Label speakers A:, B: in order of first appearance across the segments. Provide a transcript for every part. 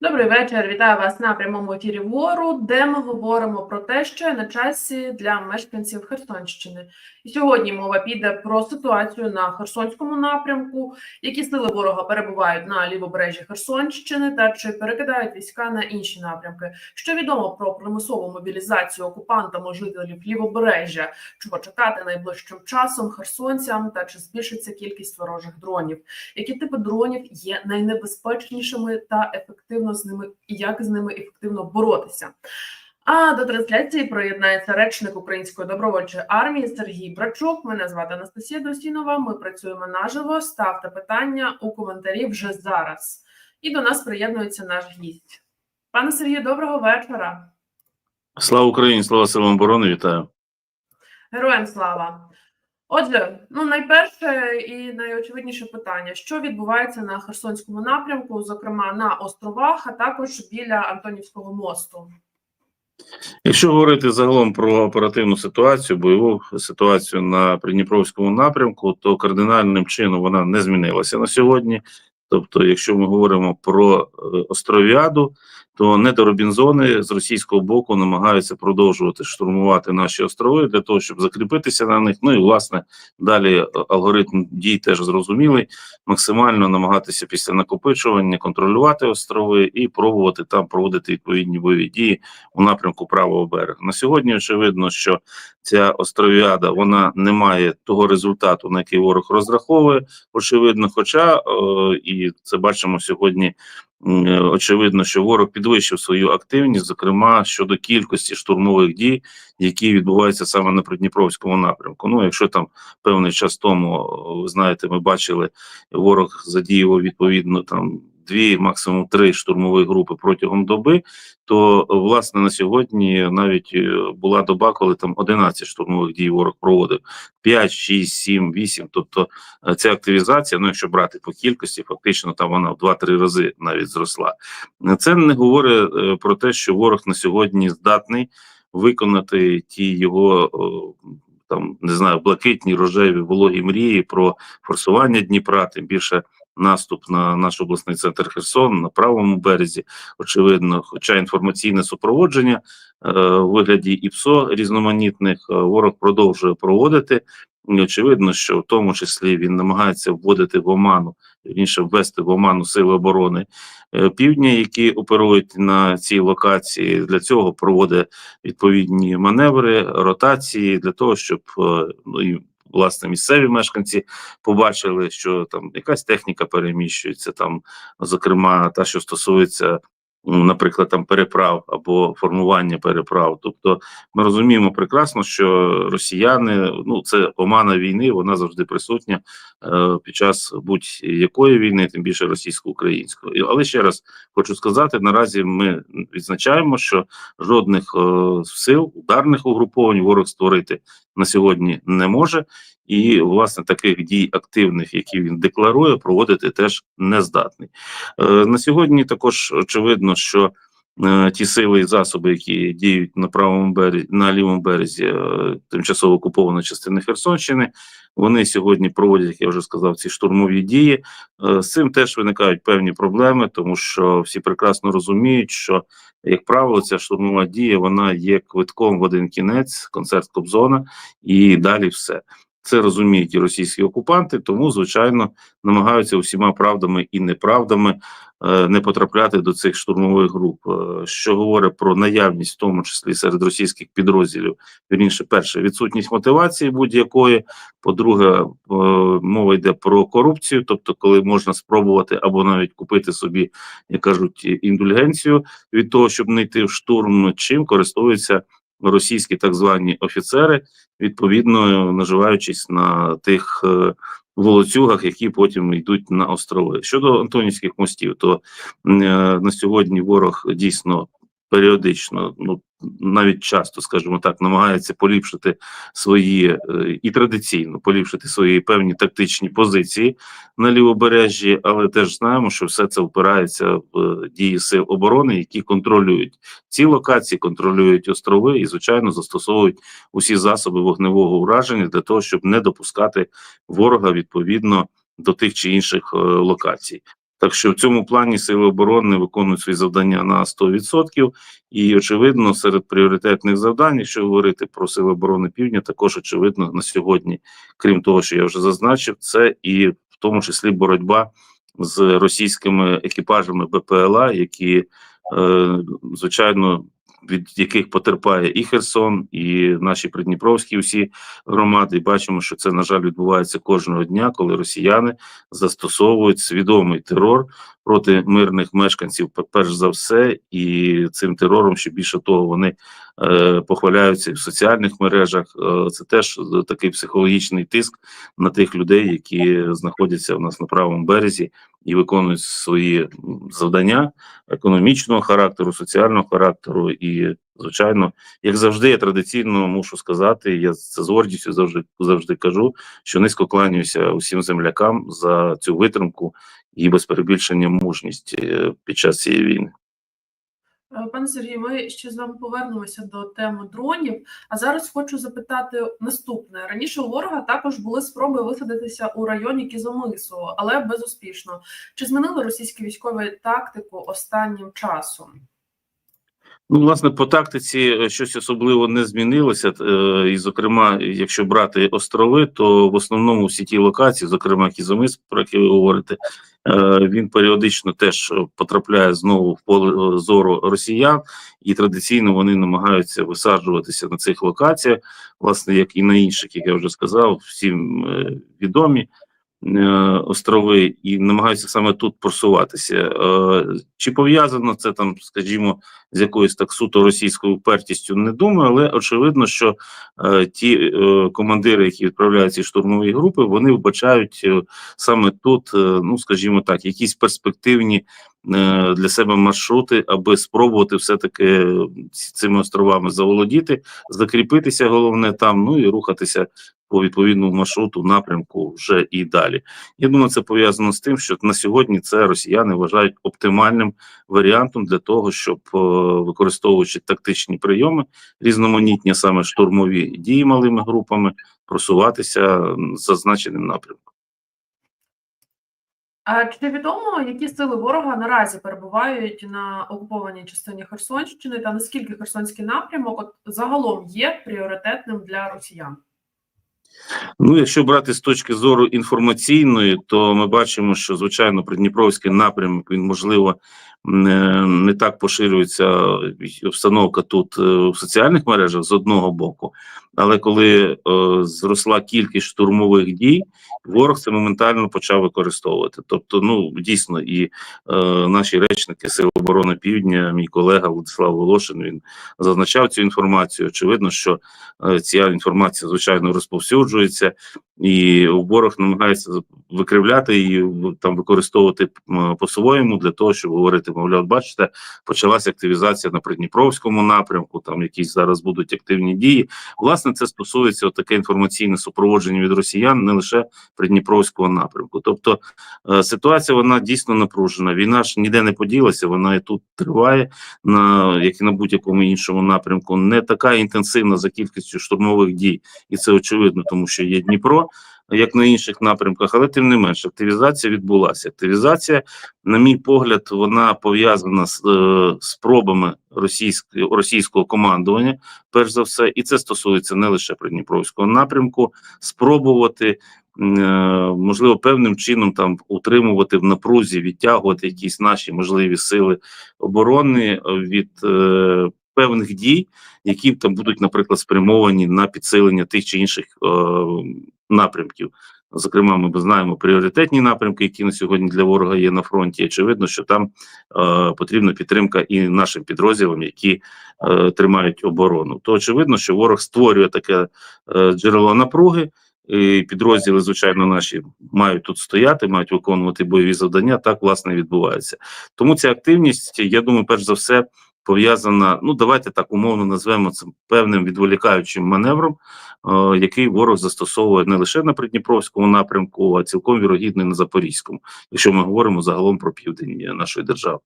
A: Добрий вечір. Вітаю вас на прямому ефірі вору, де ми говоримо про те, що є на часі для мешканців Херсонщини. І сьогодні мова піде про ситуацію на Херсонському напрямку, які сили ворога перебувають на лівобережжі Херсонщини та чи перекидають війська на інші напрямки. Що відомо про примусову мобілізацію окупантами жителів лівобережжя, чого чекати найближчим часом херсонцям та чи збільшиться кількість ворожих дронів? Які типи дронів є найнебезпечнішими та ефективно з ними і як з ними ефективно боротися? А до трансляції приєднається речник Української добровольчої армії Сергій Брачук. Мене звати Анастасія Досінова. Ми працюємо наживо. Ставте питання у коментарі вже зараз. І до нас приєднується наш гість. Пане Сергію, доброго вечора.
B: Слава Україні, слава силам оборони, вітаю.
A: Героям слава. Отже, ну найперше і найочевидніше питання: що відбувається на Херсонському напрямку, зокрема на островах, а також біля Антонівського мосту.
B: Якщо говорити загалом про оперативну ситуацію, бойову ситуацію на Придніпровському напрямку, то кардинальним чином вона не змінилася на сьогодні. Тобто, якщо ми говоримо про е, островіаду, то недоробінзони з російського боку намагаються продовжувати штурмувати наші острови для того, щоб закріпитися на них. Ну і власне далі е, алгоритм дій теж зрозумілий. Максимально намагатися після накопичування контролювати острови і пробувати там проводити відповідні бойові дії у напрямку правого берега. На сьогодні очевидно, що ця островіада вона не має того результату, на який ворог розраховує. Очевидно, хоча е, і це бачимо сьогодні. Е, Очевидно, що ворог підвищив свою активність, зокрема щодо кількості штурмових дій, які відбуваються саме на Придніпровському напрямку. Ну, якщо там певний час тому, ви знаєте, ми бачили, ворог задіював відповідно там дві, максимум три штурмові групи протягом доби, то власне на сьогодні навіть е, була доба, коли там 11 штурмових дій ворог проводив 5, 6, 7, 8. Тобто е, ця активізація, ну якщо брати по кількості, фактично там вона в 2-3 рази навіть зросла. Це не говорить е, про те, що ворог на сьогодні здатний виконати ті його. Там не знаю, блакитні рожеві вологі мрії про форсування Дніпра, тим більше наступ на наш обласний центр Херсон на правому березі. Очевидно, хоча інформаційне супроводження е, у вигляді ІПСО різноманітних е, ворог продовжує проводити. І очевидно, що в тому числі він намагається вводити в оману, вірніше ввести в оману сили оборони е, півдня, які оперують на цій локації. Для цього проводить відповідні маневри, ротації для того, щоб е, ну власне місцеві мешканці побачили, що там якась техніка переміщується, там, зокрема, та, що стосується, наприклад, там переправ або формування переправ. Тобто, ми розуміємо прекрасно, що росіяни, ну це омана війни, вона завжди присутня е, під час будь-якої війни, тим більше російсько-української. Але ще раз хочу сказати: наразі ми відзначаємо, що жодних е, сил, ударних угруповань ворог створити на сьогодні не може. І власне таких дій активних, які він декларує, проводити теж не здатний. Е, на сьогодні також очевидно, що е, ті сили і засоби, які діють на правому березі, на лівому березі е, тимчасово окупованої частини Херсонщини, вони сьогодні проводять, як я вже сказав, ці штурмові дії. З цим теж виникають певні проблеми, тому що всі прекрасно розуміють, що як правило, ця штурмова дія вона є квитком в один кінець, концерт Кобзона, і далі все. Це розуміють і російські окупанти, тому звичайно намагаються усіма правдами і неправдами е, не потрапляти до цих штурмових груп, е, що говорить про наявність, в тому числі серед російських підрозділів. Вірніше, перше відсутність мотивації будь-якої. По-друге, е, мова йде про корупцію, тобто, коли можна спробувати або навіть купити собі, як кажуть, індульгенцію від того, щоб не йти в штурм, чим користуються російські так звані офіцери, відповідно наживаючись на тих е, волоцюгах, які потім йдуть на острови. Щодо Антонівських мостів, то е, на сьогодні ворог дійсно періодично, ну навіть часто, скажімо так, намагається поліпшити свої е, і традиційно поліпшити свої певні тактичні позиції на лівобережжі, але теж знаємо, що все це впирається в е, дії сил оборони, які контролюють ці локації, контролюють острови і, звичайно, застосовують усі засоби вогневого ураження для того, щоб не допускати ворога відповідно до тих чи інших е, локацій. Так що в цьому плані сили оборони виконують свої завдання на 100%. І очевидно, серед пріоритетних завдань, якщо говорити про сили оборони Півдня, також очевидно на сьогодні, крім того, що я вже зазначив, це і в тому числі боротьба з російськими екіпажами БПЛА, які е, звичайно. Від яких потерпає і Херсон, і наші придніпровські всі громади, і бачимо, що це на жаль відбувається кожного дня, коли росіяни застосовують свідомий терор проти мирних мешканців, перш за все, і цим терором ще більше того, вони е, похваляються в соціальних мережах. Е, це теж е, такий психологічний тиск на тих людей, які знаходяться у нас на правому березі і виконують свої завдання економічного характеру, соціального характеру. І, звичайно, як завжди, я традиційно мушу сказати, я це з гордістю завжди завжди кажу, що низько кланяюся усім землякам за цю витримку і без перебільшення мужність е, під час цієї війни.
A: Е, Пане Сергію, ми ще з вами повернемося до теми дронів. А зараз хочу запитати наступне: раніше у ворога також були спроби висадитися у районі Кізомису, але безуспішно. Чи змінили російські військові тактику останнім часом?
B: Ну, власне, по тактиці е, щось особливо не змінилося. Е, І, зокрема, якщо брати острови, то в основному всі ті локації, зокрема Кізомис, про які ви говорите, е, він періодично теж потрапляє знову в поле зору росіян, і традиційно вони намагаються висаджуватися на цих локаціях, власне, як і на інших, як я вже сказав, всім відомі. Е, Острови і намагаються саме тут просуватися. Е, Чи пов'язано це там, скажімо, з якоюсь так суто російською упертістю, не думаю, але очевидно, що е, ті командири, які відправляють ці штурмові групи, вони вбачають саме тут, ну скажімо так, якісь перспективні для себе маршрути, аби спробувати все-таки цими островами заволодіти, закріпитися, головне там, ну і рухатися по відповідному маршруту, напрямку вже і далі. Я думаю, це пов'язано з тим, що на сьогодні це росіяни вважають оптимальним варіантом для того, щоб е, використовуючи тактичні прийоми, різноманітні саме штурмові дії малими групами, просуватися зазначеним напрямком.
A: Чи відомо, які сили ворога наразі перебувають на окупованій частині Херсонщини, та наскільки Херсонський напрямок от загалом є пріоритетним для росіян?
B: Ну, якщо брати з точки зору інформаційної, то ми бачимо, що звичайно Придніпровський напрямок він можливо не, не так поширюється обстановка тут е, в соціальних мережах з одного боку, але коли е, зросла кількість штурмових дій, ворог це моментально почав використовувати. Тобто, ну дійсно, і е, наші речники Сил оборони Півдня, мій колега Владислав Волошин, він зазначав цю інформацію. Очевидно, що е, ця інформація звичайно розповсюджується, і ворог намагається викривляти і там використовувати по-своєму для того, щоб говорити, мовляв, бачите, почалася активізація на Придніпровському напрямку. Там якісь зараз будуть активні дії. Власне, це стосується таке інформаційне супроводження від росіян, не лише Придніпровського напрямку. Тобто е, ситуація вона дійсно напружена. Війна ж ніде не поділася, вона і тут триває, на як і на будь-якому іншому напрямку. Не така інтенсивна за кількістю штурмових дій, і це очевидно, тому що є Дніпро. Як на інших напрямках, але тим не менше, активізація відбулася. Активізація, на мій погляд, вона пов'язана з е, спробами російського російського командування, перш за все, і це стосується не лише Придніпровського напрямку, спробувати е, можливо певним чином там утримувати в напрузі, відтягувати якісь наші можливі сили оборони від е, певних дій, які там будуть, наприклад, спрямовані на підсилення тих чи інших е, напрямків. Зокрема, ми знаємо пріоритетні напрямки, які на сьогодні для ворога є на фронті. Очевидно, що там е, потрібна підтримка і нашим підрозділам, які е, тримають оборону. То очевидно, що ворог створює таке е, джерело напруги. І підрозділи, звичайно, наші мають тут стояти, мають виконувати бойові завдання. Так власне відбувається. Тому ця активність, я думаю, перш за все пов'язана. Ну давайте так умовно назвемо це певним відволікаючим маневром, е, який ворог застосовує не лише на Придніпровському напрямку, а цілком вірогідно і на Запорізькому, якщо ми говоримо загалом про південь нашої держави.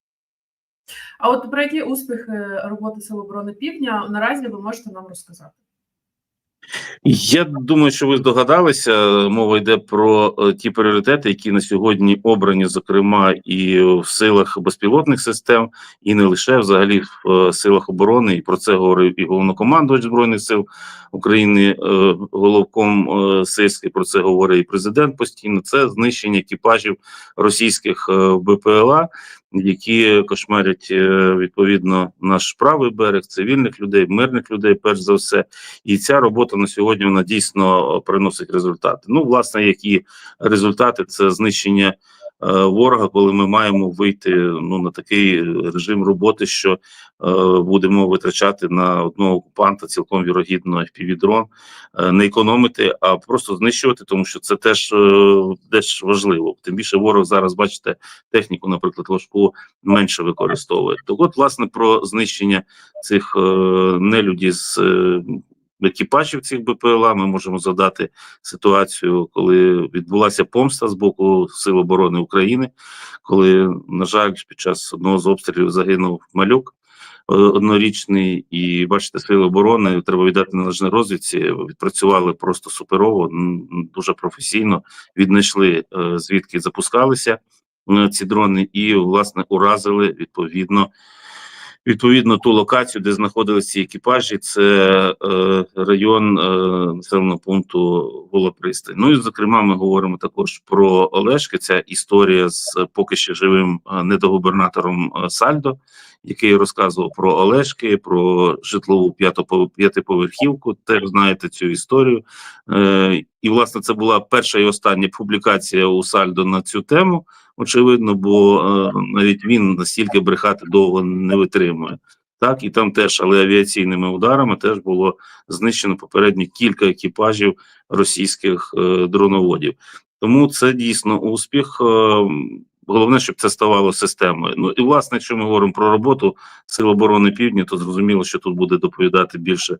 A: А от про які успіхи роботи Сил оборони Півдня наразі ви можете нам розказати?
B: Я думаю, що ви здогадалися. Мова йде про е, ті пріоритети, які на сьогодні обрані, зокрема, і в силах безпілотних систем, і не лише взагалі в е, силах оборони. І про це говорив і головнокомандувач збройних сил України, е, головком е, Про це говорить і президент постійно. Це знищення екіпажів російських БПЛА, які кошмарять е, відповідно наш правий берег, цивільних людей, мирних людей, перш за все. І ця робота на сьогодні вона дійсно приносить результати. Ну, власне, які результати це знищення ворога, коли ми маємо вийти ну на такий режим роботи, що е, будемо витрачати на одного окупанта цілком вірогідно FPV-дрон, е, не економити, а просто знищувати, тому що це теж, е, теж важливо. Тим більше ворог зараз, бачите, техніку, наприклад, важку менше використовує. Так от, власне, про знищення цих е, нелюдів з е, екіпажів цих БПЛА ми можемо задати ситуацію, коли відбулася помста з боку Сил оборони України, коли, на жаль, під час одного з обстрілів загинув малюк е, однорічний, і бачите, сили оборони треба віддати належне розвідці. Відпрацювали просто суперово, дуже професійно, віднайшли е, звідки запускалися е, ці дрони, і власне уразили відповідно відповідно ту локацію, де знаходилися екіпажі, це е, район е, населеного пункту Волопристань. Ну і зокрема, ми говоримо також про Олешки. Ця історія з е, поки ще живим е, недогубернатором е, Сальдо, який розказував про Олешки, про житлову п'ятиповерхівку. Теж знаєте цю історію. Е, і власне це була перша і остання публікація у Сальдо на цю тему очевидно, бо е, навіть він настільки брехати довго не витримує. Так, і там теж, але авіаційними ударами теж було знищено попередньо кілька екіпажів російських е, дроноводів. Тому це дійсно успіх. Е, головне, щоб це ставало системою. Ну і власне, якщо ми говоримо про роботу Сил оборони Півдня, то зрозуміло, що тут буде доповідати більше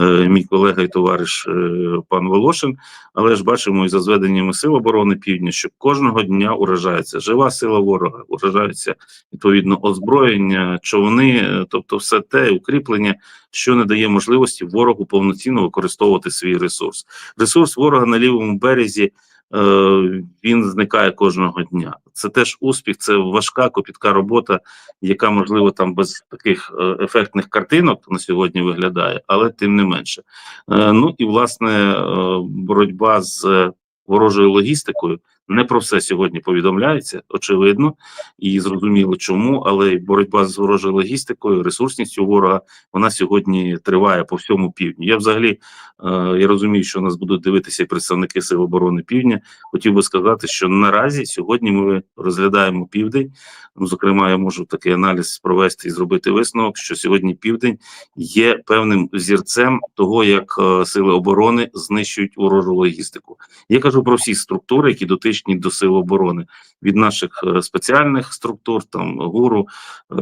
B: е, мій колега і товариш е, пан Волошин. Але ж бачимо і за зведеннями Сил оборони Півдня, що кожного дня уражається жива сила ворога, уражається відповідно озброєння, човни, е, тобто все те укріплення, що не дає можливості ворогу повноцінно використовувати свій ресурс. Ресурс ворога на лівому березі. Е, Він зникає кожного дня. Це теж успіх, це важка копітка робота, яка можливо там без таких е, ефектних картинок на сьогодні виглядає, але тим не менше. Е, Ну і власне боротьба з ворожою логістикою. Не про все сьогодні повідомляється, очевидно, і зрозуміло чому, але боротьба з ворожою логістикою, ресурсністю ворога, вона сьогодні триває по всьому півдню. Я взагалі е, я розумію, що нас будуть дивитися і представники Сил оборони Півдня. Хотів би сказати, що наразі сьогодні ми розглядаємо південь. Ну, зокрема, я можу такий аналіз провести і зробити висновок, що сьогодні південь є певним зірцем того, як е, сили оборони знищують ворожу логістику. Я кажу про всі структури, які дотичні до сил оборони, від наших е, спеціальних структур, там ГУРу, е,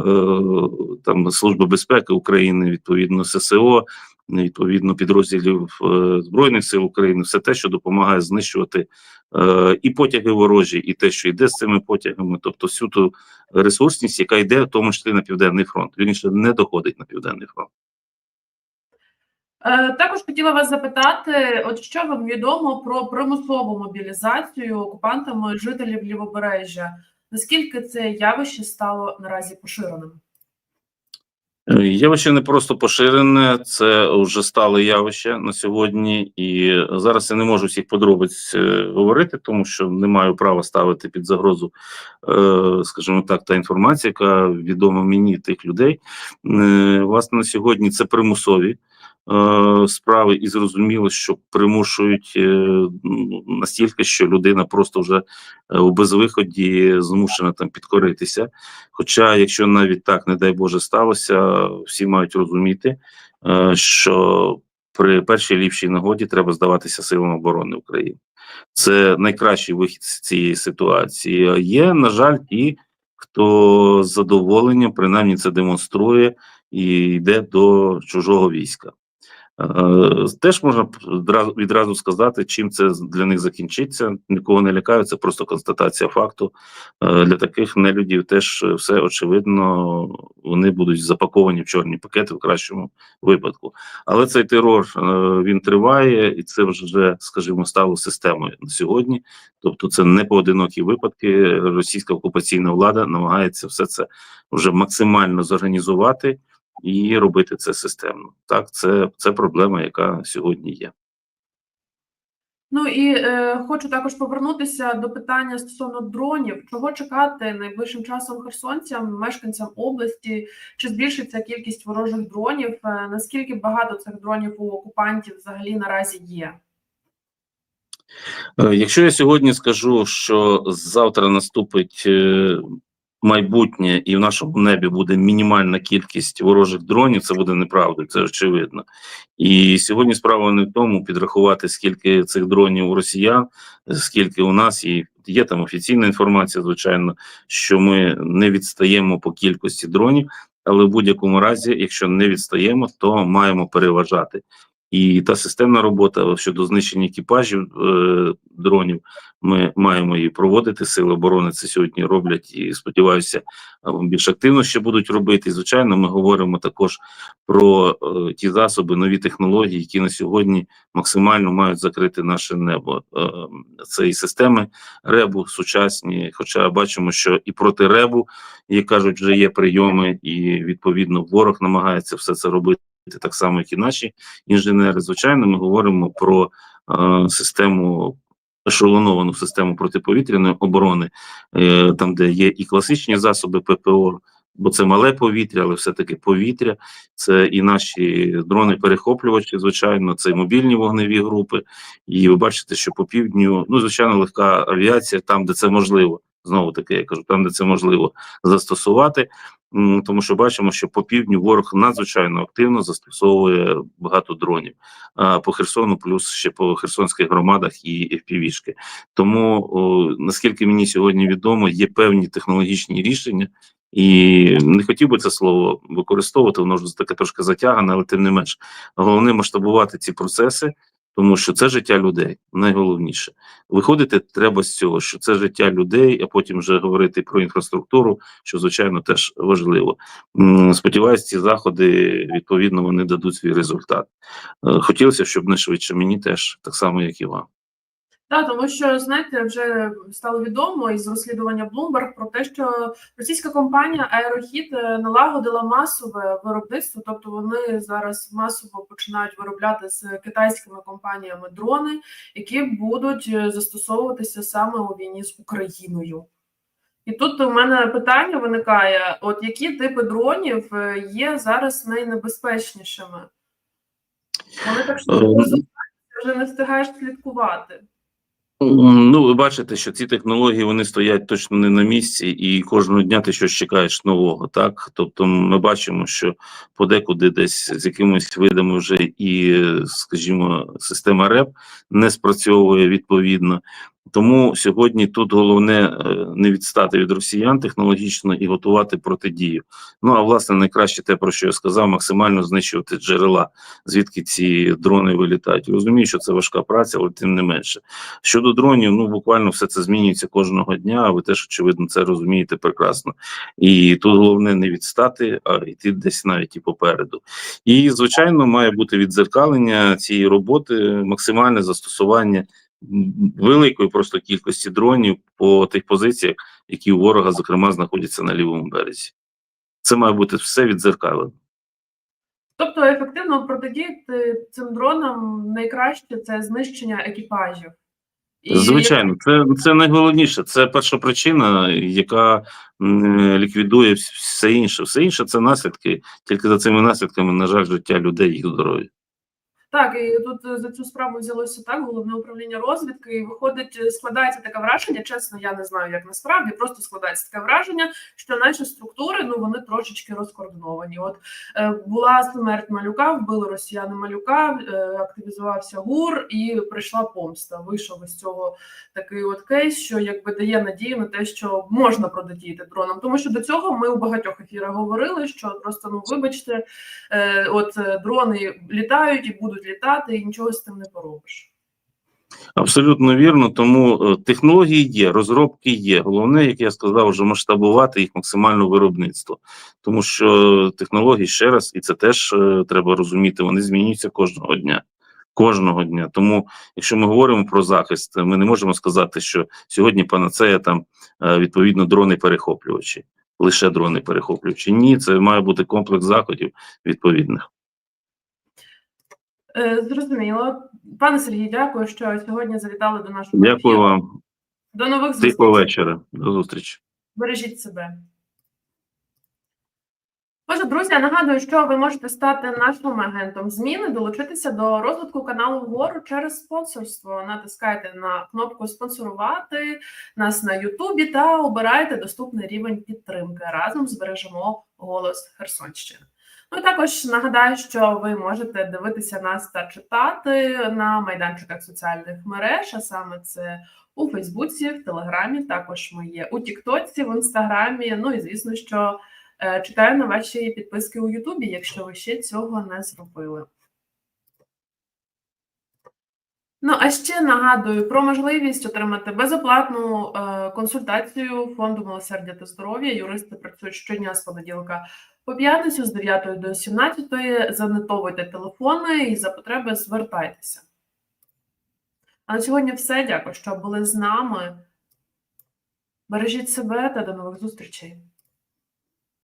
B: там Служби безпеки України, відповідно ССО, відповідно підрозділів е, збройних сил України, все те, що допомагає знищувати і потяги ворожі, і те, що йде з цими потягами, тобто всю ту ресурсність, яка йде в тому числі на південний фронт. Він ще не доходить на південний фронт.
A: Е, Також хотіла вас запитати, от що вам відомо про примусову мобілізацію окупантами жителів Лівобережжя? Наскільки це явище стало наразі поширеним?
B: Е, Явище не просто поширене, це вже стале явище на сьогодні, і зараз я не можу всіх подробиць е, говорити, тому що не маю права ставити під загрозу, скажімо так, та інформація, яка відома мені тих людей. Власне, на сьогодні це примусові. Е, Справи і зрозуміло, що примушують е, ну, настільки, що людина просто вже е, у безвиході змушена там підкоритися. Хоча, якщо навіть так, не дай Боже, сталося, всі мають розуміти, що при першій ліпшій нагоді треба здаватися силам оборони України. Це найкращий вихід з цієї ситуації. Є, на жаль, ті, хто з задоволенням принаймні це демонструє і йде до чужого війська. Е, Теж можна відразу сказати, чим це для них закінчиться. Нікого не лякаю, це просто констатація факту. Е, Для таких нелюдів теж е, все очевидно, вони будуть запаковані в чорні пакети в кращому випадку. Але цей терор він триває, і це вже, скажімо, стало системою на сьогодні. Тобто, це не поодинокі випадки. Російська окупаційна влада намагається все це вже максимально зорганізувати і робити це системно. Так, це, це проблема, яка сьогодні є.
A: Ну і е, хочу також повернутися до питання стосовно дронів. Чого чекати найближчим часом херсонцям, мешканцям області? Чи збільшиться кількість ворожих дронів? Е, наскільки багато цих дронів у окупантів взагалі наразі є?
B: Е, Якщо я сьогодні скажу, що завтра наступить е, майбутнє, і в нашому небі буде мінімальна кількість ворожих дронів, це буде неправдою, це очевидно. І сьогодні справа не в тому підрахувати, скільки цих дронів у росіян, скільки у нас, і є там офіційна інформація, звичайно, що ми не відстаємо по кількості дронів, але в будь-якому разі, якщо не відстаємо, то маємо переважати. І та системна робота щодо знищення екіпажів е, дронів, ми маємо її проводити. Сили оборони це сьогодні роблять і сподіваюся, е, більш активно ще будуть робити. І звичайно, ми говоримо також про е, ті засоби, нові технології, які на сьогодні максимально мають закрити наше небо. Е, це і системи ребу сучасні. Хоча бачимо, що і проти ребу, як кажуть, вже є прийоми, і відповідно ворог намагається все це робити так само, як і наші інженери. Звичайно, ми говоримо про е, систему. Ешелоновану систему протиповітряної оборони, е, там, де є і класичні засоби ППО, бо це мале повітря, але все-таки повітря, це і наші дрони-перехоплювачі, звичайно, це і мобільні вогневі групи. І ви бачите, що по півдню, ну, звичайно, легка авіація, там, де це можливо. Знову таки, я кажу, там, де це можливо застосувати, тому що бачимо, що по півдню ворог надзвичайно активно застосовує багато дронів. По Херсону, плюс ще по херсонських громадах і FPV-шки. Тому, о, наскільки мені сьогодні відомо, є певні технологічні рішення, і не хотів би це слово використовувати, воно ж таке трошки затягане, але тим не менш, головне масштабувати ці процеси. Тому що це життя людей найголовніше. Виходити треба з цього, що це життя людей, а потім вже говорити про інфраструктуру, що звичайно теж важливо. Сподіваюсь, ці заходи відповідно вони дадуть свій результат. Е, Хотілося, щоб не швидше мені теж так само, як і вам.
A: Так, тому що знаєте, вже стало відомо із розслідування Bloomberg про те, що російська компанія Аерохід налагодила масове виробництво, тобто вони зараз масово починають виробляти з китайськими компаніями дрони, які будуть е, застосовуватися саме у війні з Україною. І тут у мене питання виникає: от які типи дронів е, є зараз найнебезпечнішими? Вони так що
B: Е,
A: вже не встигаєш слідкувати.
B: Ну, ви бачите, що ці технології вони стоять точно не на місці, і кожного дня ти щось чекаєш нового. Так, тобто, ми бачимо, що подекуди десь з якимись видами вже і, скажімо, система РЕП не спрацьовує відповідно. Тому сьогодні тут головне е, не відстати від росіян технологічно і готувати протидію. Ну а власне найкраще те, про що я сказав, максимально знищувати джерела, звідки ці дрони вилітають. Розумію, що це важка праця, але тим не менше. Щодо дронів, ну буквально все це змінюється кожного дня. Ви теж очевидно це розумієте прекрасно. І тут головне не відстати, а йти десь навіть і попереду. І звичайно, має бути відзеркалення цієї роботи, максимальне застосування великої просто кількості дронів по тих позиціях, які у ворога, зокрема, знаходяться на лівому березі. Це має бути все відзеркалено.
A: Тобто ефективно протидіяти цим дронам найкраще це знищення екіпажів. І
B: Звичайно, це, це найголовніше. Це перша причина, яка ліквідує все інше. Все інше це наслідки. Тільки за цими наслідками, на жаль, життя людей, їх здоров'я.
A: Так, і тут е, за цю справу взялося так головне управління розвідки. І виходить, е, складається таке враження. Чесно, я не знаю, як насправді просто складається таке враження, що наші структури ну вони трошечки розкоординовані. От е, була смерть малюка, вбили росіяни малюка, е, активізувався ГУР і прийшла помста. Вийшов із цього такий от кейс, що якби дає надію на те, що можна протидіяти дронам. Тому що до цього ми у багатьох ефірах говорили, що просто ну вибачте, е, от е, дрони літають і будуть літати, і нічого з тим не поробиш.
B: Абсолютно вірно. Тому е, технології є, розробки є. Головне, як я сказав, вже масштабувати їх максимально виробництво, тому що технології ще раз, і це теж е, треба розуміти. Вони змінюються кожного дня. Кожного дня. Тому, якщо ми говоримо про захист, ми не можемо сказати, що сьогодні панацея там е, відповідно дрони перехоплювачі, лише дрони перехоплювачі. Ні, це має бути комплекс заходів відповідних.
A: Е, Зрозуміло. Пане Сергій, дякую, що сьогодні завітали до нашого
B: Дякую
A: ефіру.
B: вам.
A: До нових
B: Тихого
A: зустрічей.
B: вечора. До зустрічі.
A: Бережіть себе. Отже, друзі, я нагадую, що ви можете стати нашим агентом зміни, долучитися до розвитку каналу вгору через спонсорство. Натискайте на кнопку спонсорувати нас на Ютубі та обирайте доступний рівень підтримки. Разом збережемо голос Херсонщини. Ну також нагадаю, що ви можете дивитися нас та читати на майданчиках соціальних мереж, а саме це у Фейсбуці, в Телеграмі. Також ми є у Тіктоці, в Інстаграмі. Ну і звісно, що е, чекаю на ваші підписки у Ютубі, якщо ви ще цього не зробили. Ну, а ще нагадую про можливість отримати безоплатну е, консультацію фонду милосердя та здоров'я. Юристи працюють щодня з понеділка по п'ятницю з 9 до 17. Занотовуйте телефони і за потреби звертайтеся. А на сьогодні все. Дякую, що були з нами. Бережіть себе та до нових зустрічей.